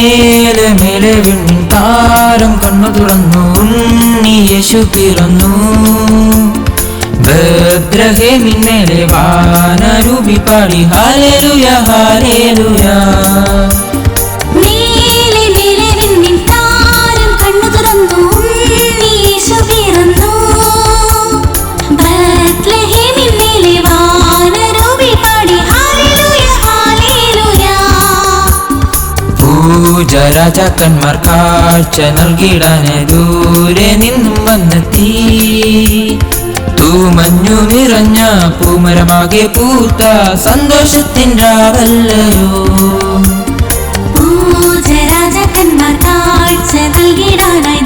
മേലെ വിണ്ണിൻ താരം കണ്ണു തുറന്നു യേശു പിറന്നു. ബദ്രഹേമിന്നേലെ വാനരൂപി പാടി ഹാലേലുയ ഹാലേലുയ രാജാക്കന്മാർ നൽകിടാനെ ദൂരെ നിന്നും വന്നെത്തി. തൂമഞ്ഞു നിറഞ്ഞ പൂമരമാകെ പൂത്ത സന്തോഷത്തിൻ പൂജ രാജാക്കന്മാർ കാഴ്ച നൽകിടാനായി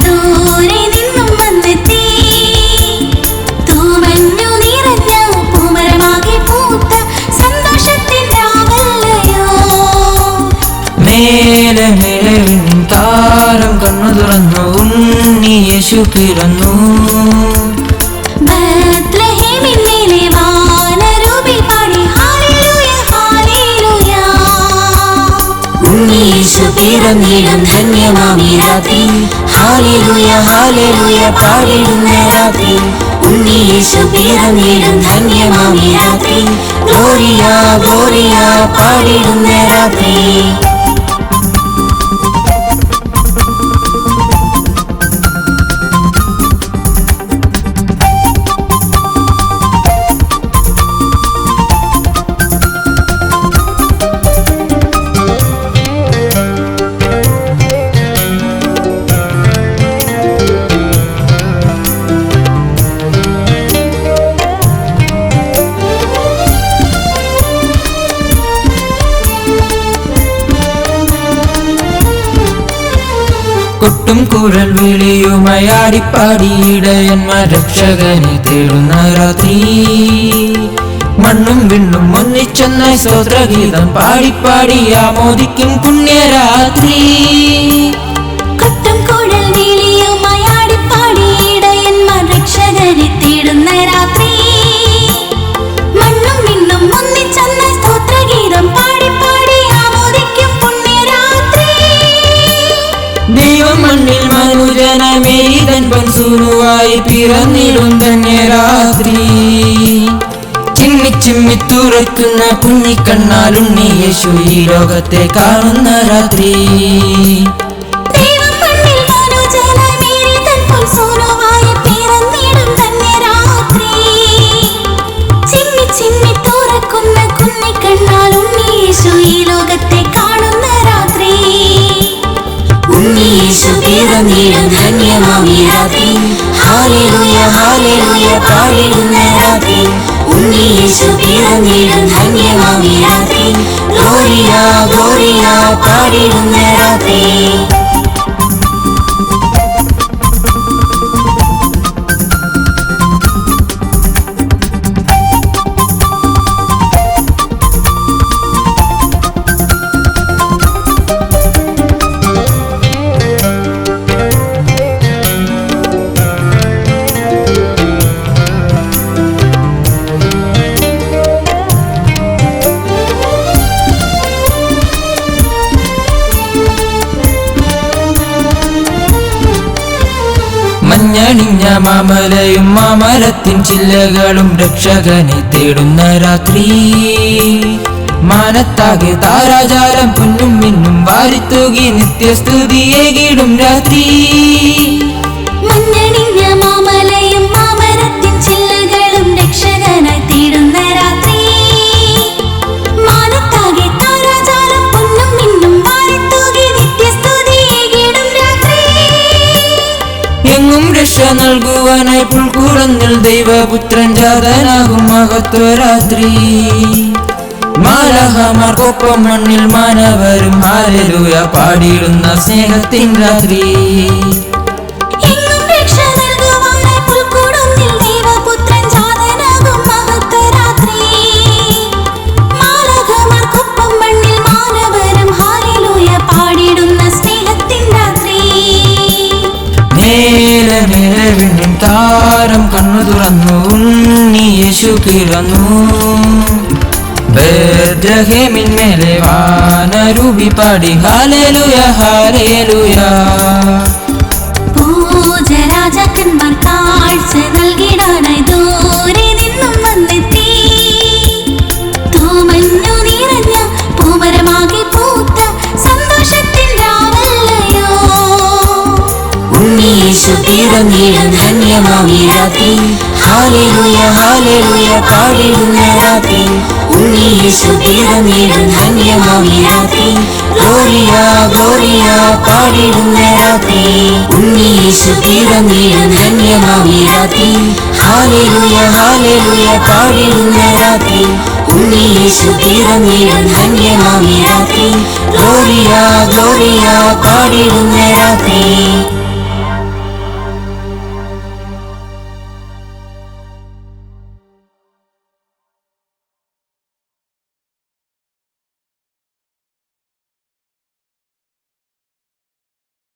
തുറന്നു നീ യേശു പിറന്നു ഉണ്ണീശു രാത്രി രാത്രി രാത്രി ഗ്ലോറിയ ഗ്ലോറിയ പാടിടുന്ന കൊട്ടും കുഴൽ വിളിയുമായി ആടിപ്പാടിയിടയന്മാർ രക്ഷകനെ തേടുന്ന രാത്രി. മണ്ണും വിണ്ണും ഒന്നിച്ചെന്ന സ്തോത്രഗീതം പാടിപ്പാടി ആമോദിക്കും പുണ്യരാത്രി. മനുജനമേതൻ പൊൻസൂനുവായി പിറന്നിടും രാത്രി. ചിമ്മി ചിമ്മി തുറക്കുന്ന കുഞ്ഞിക്കണ്ണാലുണ്ണി യേശു ഈ ലോകത്തെ കാണുന്ന രാത്രി. പാടിടുന്ന മഞ്ഞണിഞ്ഞ മാമലയും മാമലത്തിൻ ചില്ലകളും രക്ഷകനെ തേടുന്ന രാത്രി. മാനത്താകെ താരാജാലം പൊന്നും മിന്നും വാരിത്തൂകി നിത്യസ്തുതിയേകിടും രാത്രി. നൽകുവാനായി പുൽക്കൂടന്നിൽ ദൈവപുത്രൻ ജാതനാകും മഹത്വരാത്രി മാലഹമാർക്കൊപ്പം മണ്ണിൽ മാനവരും ഹാലലൂയ പാടിയിടുന്ന സ്നേഹത്തിൻ രാത്രി താരം കണ്ണു തുറന്നു ഉണ്ണി യേശു കിടന്നു. ബേദ്രഹേമിന്മേലെ വാനരൂപി പാടി ഹാലേലുയ ഹാലേലുയ. പൂജ രാജാക്കന്മാർ കാഴ്ച നൽകിടാനായി ദൂരെ നിന്നും ഉണ്ണീശു പിറന്നിടും ധന്യമാമി രാത്രി ഹാലേലുയ ഹാലേലുയ പാടിടുന്ന രാത്രി ഉണ്ണീശു പിറന്നിടും ധന്യമാമി രാത്രി ഗ്ലോറിയ ഗ്ലോറിയ പാടിടുന്ന രാത്രി ഉണ്ണീശു പിറന്നിടും ധന്യമാമി രാത്രി ഹാലേലുയ ഹാലേലുയ പാടിടുന്ന രാത്രി ഉണ്ണീശു പിറന്നിടും ധന്യമാമി രാത്രി ഗ്ലോറിയ ഗ്ലോറിയ പാടിടുന്ന